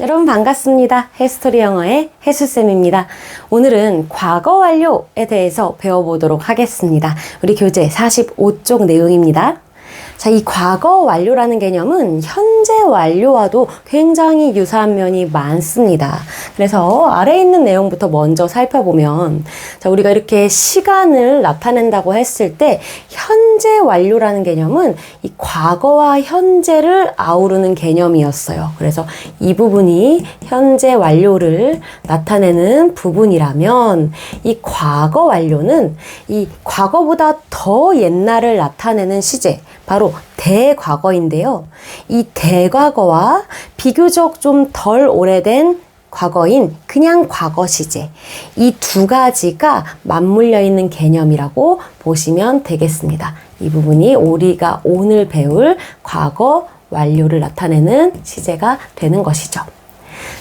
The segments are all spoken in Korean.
여러분 반갑습니다. 해스토리 영어의 해수쌤입니다. 오늘은 과거 완료에 대해서 배워보도록 하겠습니다. 우리 교재 45쪽 내용입니다. 자, 이 과거 완료라는 개념은 현재 완료와도 굉장히 유사한 면이 많습니다. 그래서 아래에 있는 내용부터 먼저 살펴보면, 자, 우리가 이렇게 시간을 나타낸다고 했을 때, 현재 완료라는 개념은 이 과거와 현재를 아우르는 개념이었어요. 그래서 이 부분이 현재 완료를 나타내는 부분이라면, 이 과거 완료는 이 과거보다 더 옛날을 나타내는 시제, 바로 대과거인데요. 이 대과거와 비교적 좀 덜 오래된 과거인 그냥 과거 시제. 이 두 가지가 맞물려 있는 개념이라고 보시면 되겠습니다. 이 부분이 우리가 오늘 배울 과거 완료를 나타내는 시제가 되는 것이죠.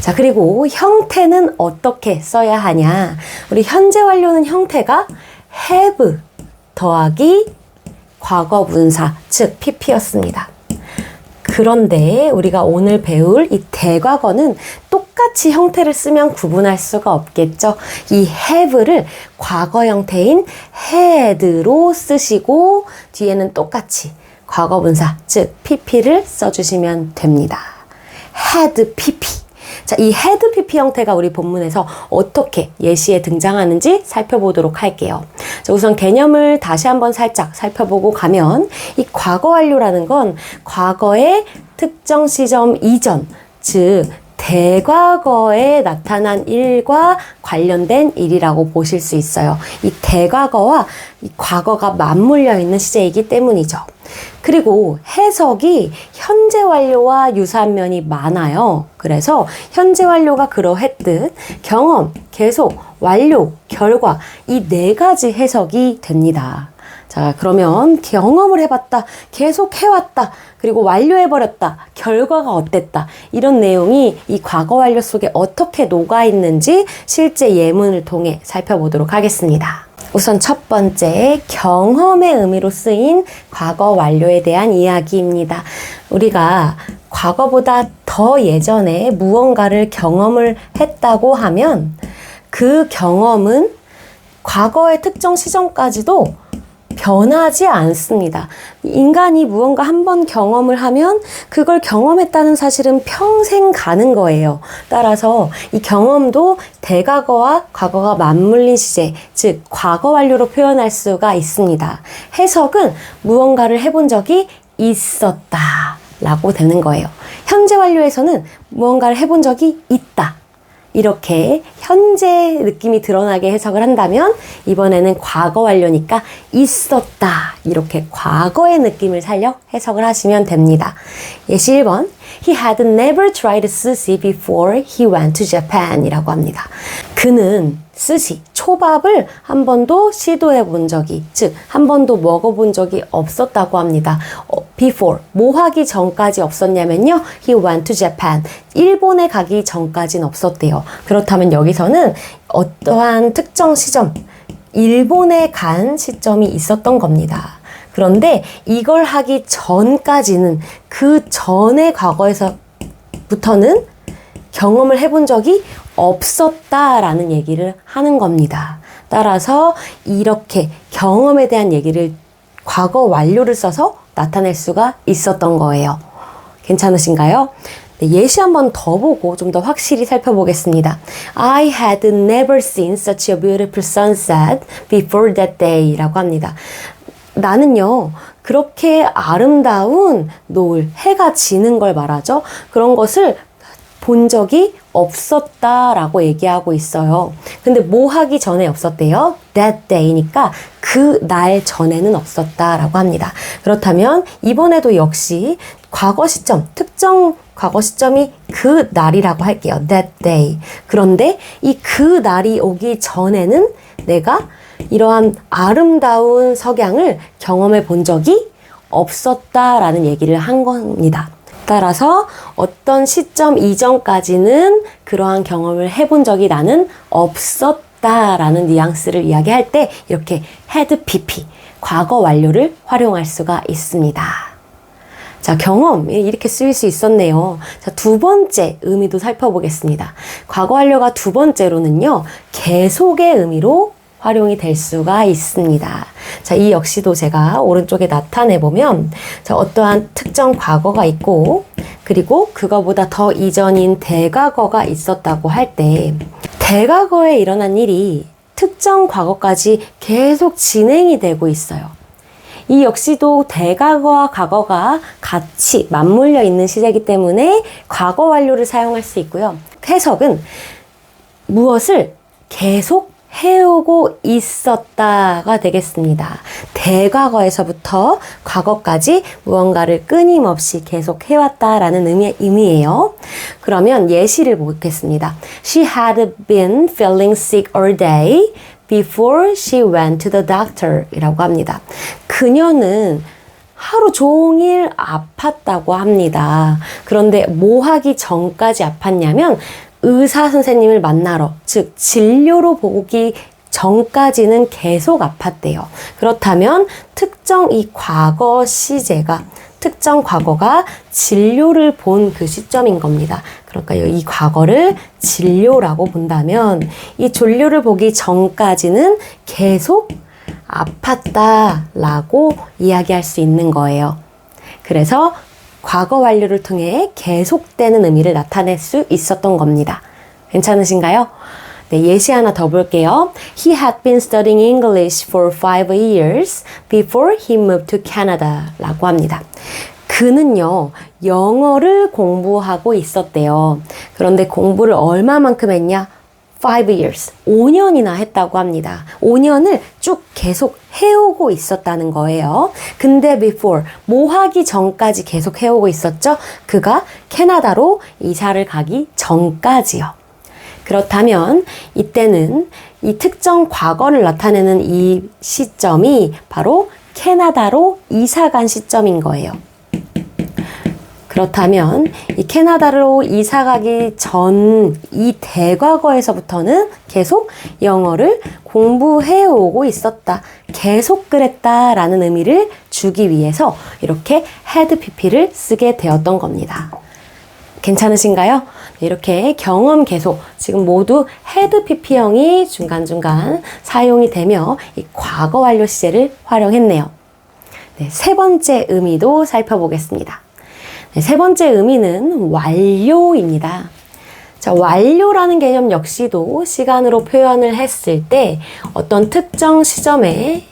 자, 그리고 형태는 어떻게 써야 하냐? 우리 현재 완료는 형태가 have 더하기 과거 분사, 즉 pp였습니다. 그런데 우리가 오늘 배울 이 대과거는 똑같이 형태를 쓰면 구분할 수가 없겠죠. 이 have를 과거 형태인 had로 쓰시고 뒤에는 똑같이 과거 분사, 즉 pp를 써주시면 됩니다. had pp. 자, 이 헤드 PP 형태가 우리 본문에서 어떻게 예시에 등장하는지 살펴보도록 할게요. 자, 우선 개념을 다시 한번 살짝 살펴보고 가면 이 과거 완료라는 건 과거의 특정 시점 이전, 즉 대과거에 나타난 일과 관련된 일이라고 보실 수 있어요. 이 대과거와 이 과거가 맞물려 있는 시제이기 때문이죠. 그리고 해석이 현재 완료와 유사한 면이 많아요. 그래서 현재 완료가 그러했듯 경험, 계속, 완료, 결과 이 네 가지 해석이 됩니다. 자, 그러면 경험을 해봤다, 계속 해왔다, 그리고 완료해버렸다, 결과가 어땠다. 이런 내용이 이 과거 완료 속에 어떻게 녹아있는지 실제 예문을 통해 살펴보도록 하겠습니다. 우선 첫 번째, 경험의 의미로 쓰인 과거 완료에 대한 이야기입니다. 우리가 과거보다 더 예전에 무언가를 경험을 했다고 하면 그 경험은 과거의 특정 시점까지도 변하지 않습니다. 인간이 무언가 한 번 경험을 하면 그걸 경험했다는 사실은 평생 가는 거예요. 따라서 이 경험도 대과거와 과거가 맞물린 시제, 즉 과거 완료로 표현할 수가 있습니다. 해석은 무언가를 해본 적이 있었다 라고 되는 거예요. 현재 완료에서는 무언가를 해본 적이 있다. 이렇게 현재 느낌이 드러나게 해석을 한다면 이번에는 과거 완료니까 있었다. 이렇게 과거의 느낌을 살려 해석을 하시면 됩니다. 예시 1번. He had never tried sushi before he went to Japan 이라고 합니다. 그는 스시, 초밥을 한 번도 시도해 본 적이, 즉, 한 번도 먹어본 적이 없었다고 합니다. 어, before, 뭐 하기 전까지 없었냐면요. He went to Japan. 일본에 가기 전까지는 없었대요. 그렇다면 여기서는 어떠한 특정 시점, 일본에 간 시점이 있었던 겁니다. 그런데 이걸 하기 전까지는 그 전의 과거에서부터는 경험을 해본 적이 없었다라는 얘기를 하는 겁니다. 따라서 이렇게 경험에 대한 얘기를 과거 완료를 써서 나타낼 수가 있었던 거예요. 괜찮으신가요? 네, 예시 한 번 더 보고 좀 더 확실히 살펴보겠습니다. I had never seen such a beautiful sunset before that day 라고 합니다. 나는요, 그렇게 아름다운 노을, 해가 지는 걸 말하죠. 그런 것을 본 적이 없었다라고 얘기하고 있어요. 근데 뭐 하기 전에 없었대요? That day니까 그 날 전에는 없었다라고 합니다. 그렇다면 이번에도 역시 과거 시점, 특정 과거 시점이 그 날이라고 할게요. That day. 그런데 이 그 날이 오기 전에는 내가 이러한 아름다운 석양을 경험해 본 적이 없었다라는 얘기를 한 겁니다. 따라서 어떤 시점 이전까지는 그러한 경험을 해본 적이 나는 없었다라는 뉘앙스를 이야기할 때 이렇게 had pp 과거 완료를 활용할 수가 있습니다. 자, 경험. 이렇게 쓰일 수 있었네요. 자, 두 번째 의미도 살펴보겠습니다. 과거 완료가 두 번째로는요, 계속의 의미로 활용이 될 수가 있습니다. 자, 이 역시도 제가 오른쪽에 나타내 보면, 자, 어떠한 특정 과거가 있고, 그리고 그거보다 더 이전인 대과거가 있었다고 할 때, 대과거에 일어난 일이 특정 과거까지 계속 진행이 되고 있어요. 이 역시도 대과거와 과거가 같이 맞물려 있는 시제이기 때문에 과거 완료를 사용할 수 있고요. 해석은 무엇을 계속 해오고 있었다가 되겠습니다. 대과거에서부터 과거까지 무언가를 끊임없이 계속 해왔다라는 의미, 의미예요. 그러면 예시를 보겠습니다. She had been feeling sick all day before she went to the doctor 이라고 합니다. 그녀는 하루 종일 아팠다고 합니다. 그런데 뭐 하기 전까지 아팠냐면 의사 선생님을 만나러, 즉, 진료로 보기 전까지는 계속 아팠대요. 그렇다면 특정 이 과거 시제가 특정 과거가 진료를 본 그 시점인 겁니다. 그러니까 이 과거를 진료라고 본다면 이 진료를 보기 전까지는 계속 아팠다라고 이야기할 수 있는 거예요. 그래서 과거 완료를 통해 계속되는 의미를 나타낼 수 있었던 겁니다. 괜찮으신가요? 네, 예시 하나 더 볼게요. He had been studying English for five years before he moved to Canada 라고 합니다. 그는요, 영어를 공부하고 있었대요. 그런데 공부를 얼마만큼 했냐? 5 years, 5년이나 했다고 합니다. 5년을 쭉 계속 해오고 있었다는 거예요. 근데 before, 뭐 하기 전까지 계속 해오고 있었죠? 그가 캐나다로 이사를 가기 전까지요. 그렇다면 이때는 이 특정 과거를 나타내는 이 시점이 바로 캐나다로 이사 간 시점인 거예요. 그렇다면 이 캐나다로 이사 가기 전 이 대과거에서부터는 계속 영어를 공부해 오고 있었다. 계속 그랬다 라는 의미를 주기 위해서 이렇게 had pp를 쓰게 되었던 겁니다. 괜찮으신가요? 이렇게 경험 계속 지금 모두 헤드 PP형이 중간중간 사용이 되며 이 과거 완료 시제를 활용했네요. 네, 세 번째 의미도 살펴보겠습니다. 네, 세 번째 의미는 완료입니다. 자, 완료라는 개념 역시도 시간으로 표현을 했을 때 어떤 특정 시점에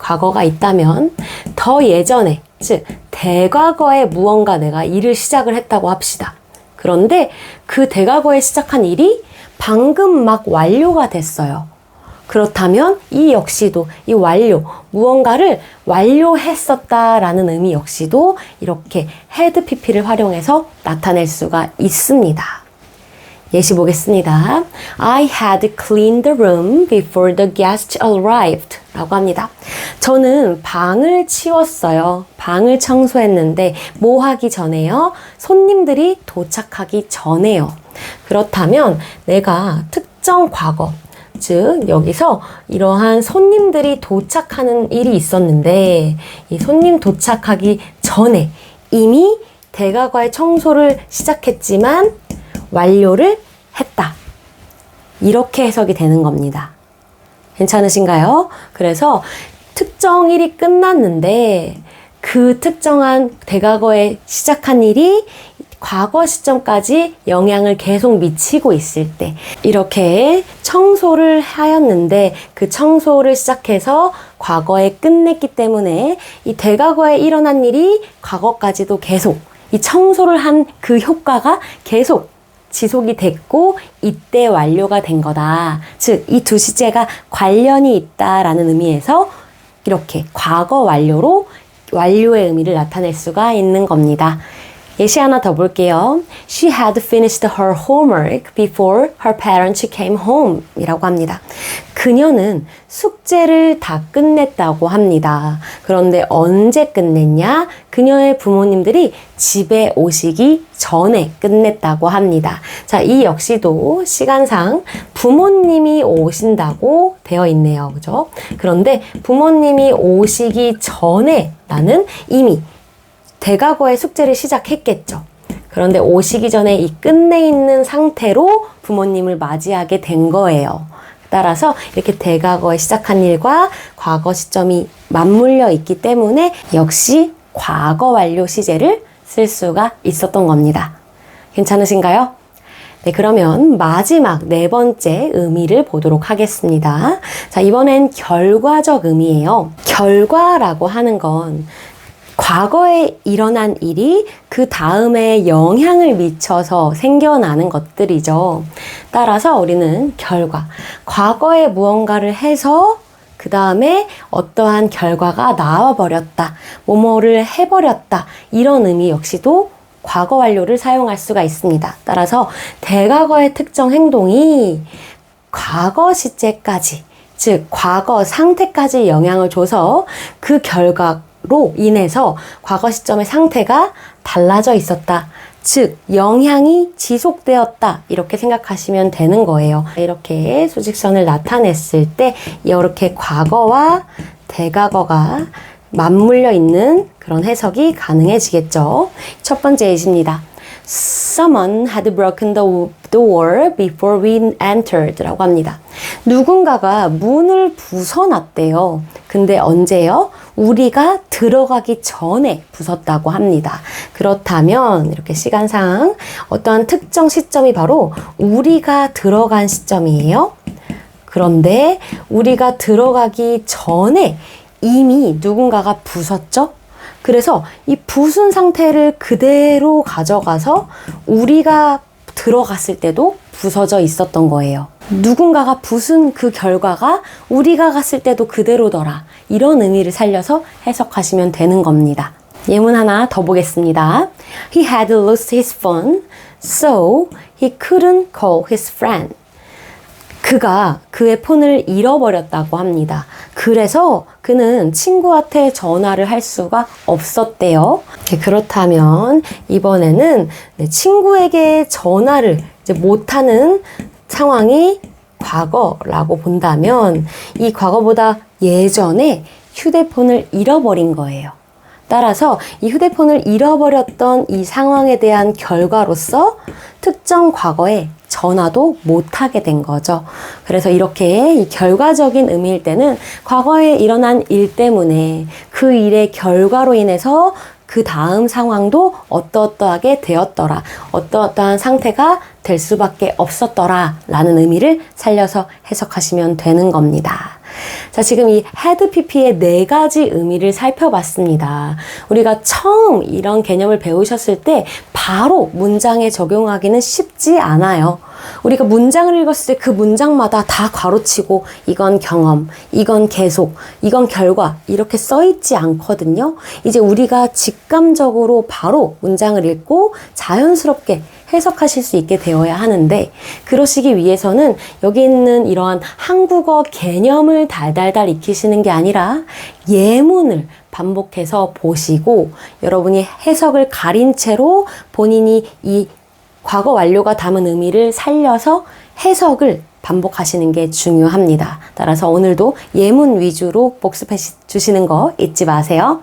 과거가 있다면 더 예전에, 즉, 대과거에 무언가 내가 일을 시작을 했다고 합시다. 그런데 그 대과거에 시작한 일이 방금 막 완료가 됐어요. 그렇다면 이 역시도 이 완료, 무언가를 완료했었다라는 의미 역시도 이렇게 had pp를 활용해서 나타낼 수가 있습니다. 예시 보겠습니다. I had cleaned the room before the guests arrived. 라고 합니다. 저는 방을 치웠어요. 방을 청소했는데 뭐 하기 전에요? 손님들이 도착하기 전에요. 그렇다면 내가 특정 과거, 즉 여기서 이러한 손님들이 도착하는 일이 있었는데 이 손님 도착하기 전에 이미 대가과의 청소를 시작했지만 완료를 했다. 이렇게 해석이 되는 겁니다. 괜찮으신가요? 그래서 특정 일이 끝났는데 그 특정한 대과거에 시작한 일이 과거 시점까지 영향을 계속 미치고 있을 때 이렇게 청소를 하였는데 그 청소를 시작해서 과거에 끝냈기 때문에 이 대과거에 일어난 일이 과거까지도 계속 이 청소를 한 그 효과가 계속 지속이 됐고 이때 완료가 된 거다. 즉, 이 두 시제가 관련이 있다라는 의미에서 이렇게 과거 완료로 완료의 의미를 나타낼 수가 있는 겁니다. 예시 하나 더 볼게요. She had finished her homework before her parents came home 이라고 합니다. 그녀는 숙제를 다 끝냈다고 합니다. 그런데 언제 끝냈냐? 그녀의 부모님들이 집에 오시기 전에 끝냈다고 합니다. 자, 이 역시도 시간상 부모님이 오신다고 되어 있네요. 그죠? 그런데 부모님이 오시기 전에 나는 이미 대과거의 숙제를 시작했겠죠. 그런데 오시기 전에 이 끝내 있는 상태로 부모님을 맞이하게 된 거예요. 따라서 이렇게 대과거에 시작한 일과 과거 시점이 맞물려 있기 때문에 역시 과거 완료 시제를 쓸 수가 있었던 겁니다. 괜찮으신가요? 네, 그러면 마지막 네 번째 의미를 보도록 하겠습니다. 자, 이번엔 결과적 의미예요. 결과라고 하는 건 과거에 일어난 일이 그 다음에 영향을 미쳐서 생겨나는 것들이죠. 따라서 우리는 결과, 과거에 무언가를 해서 그 다음에 어떠한 결과가 나와버렸다, 뭐뭐를 해버렸다, 이런 의미 역시도 과거 완료를 사용할 수가 있습니다. 따라서 대과거의 특정 행동이 과거 시제까지, 즉, 과거 상태까지 영향을 줘서 그 결과 로 인해서 과거 시점의 상태가 달라져 있었다. 즉, 영향이 지속되었다. 이렇게 생각하시면 되는 거예요. 이렇게 수직선을 나타냈을 때, 이렇게 과거와 대과거가 맞물려 있는 그런 해석이 가능해지겠죠. 첫 번째 예시입니다. Someone had broken the door before we entered 라고 합니다. 누군가가 문을 부숴놨대요. 근데 언제요? 우리가 들어가기 전에 부쉈다고 합니다. 그렇다면 이렇게 시간상 어떠한 특정 시점이 바로 우리가 들어간 시점이에요. 그런데 우리가 들어가기 전에 이미 누군가가 부쉈죠? 그래서 이 부순 상태를 그대로 가져가서 우리가 들어갔을 때도 부서져 있었던 거예요. 누군가가 부순 그 결과가 우리가 갔을 때도 그대로더라. 이런 의미를 살려서 해석하시면 되는 겁니다. 예문 하나 더 보겠습니다. He had lost his phone, so he couldn't call his friend. 그가 그의 폰을 잃어버렸다고 합니다. 그래서 그는 친구한테 전화를 할 수가 없었대요. 네, 그렇다면 이번에는 네, 친구에게 전화를 못하는 상황이 과거라고 본다면 이 과거보다 예전에 휴대폰을 잃어버린 거예요. 따라서 이 휴대폰을 잃어버렸던 이 상황에 대한 결과로서 특정 과거에 전화도 못하게 된 거죠. 그래서 이렇게 이 결과적인 의미일 때는 과거에 일어난 일 때문에 그 일의 결과로 인해서 그 다음 상황도 어떠어떠하게 되었더라. 어떠어떠한 상태가 될 수밖에 없었더라. 라는 의미를 살려서 해석하시면 되는 겁니다. 자, 지금 이 헤드 PP의 네 가지 의미를 살펴봤습니다. 우리가 처음 이런 개념을 배우셨을 때 바로 문장에 적용하기는 쉽지 않아요. 우리가 문장을 읽었을 때 그 문장마다 다 괄호치고 이건 경험, 이건 계속, 이건 결과 이렇게 써 있지 않거든요. 이제 우리가 직감적으로 바로 문장을 읽고 자연스럽게 해석하실 수 있게 되어야 하는데 그러시기 위해서는 여기 있는 이러한 한국어 개념을 달달달 익히시는 게 아니라 예문을 반복해서 보시고 여러분이 해석을 가린 채로 본인이 이 과거 완료가 담은 의미를 살려서 해석을 반복하시는 게 중요합니다. 따라서 오늘도 예문 위주로 복습해 주시는 거 잊지 마세요.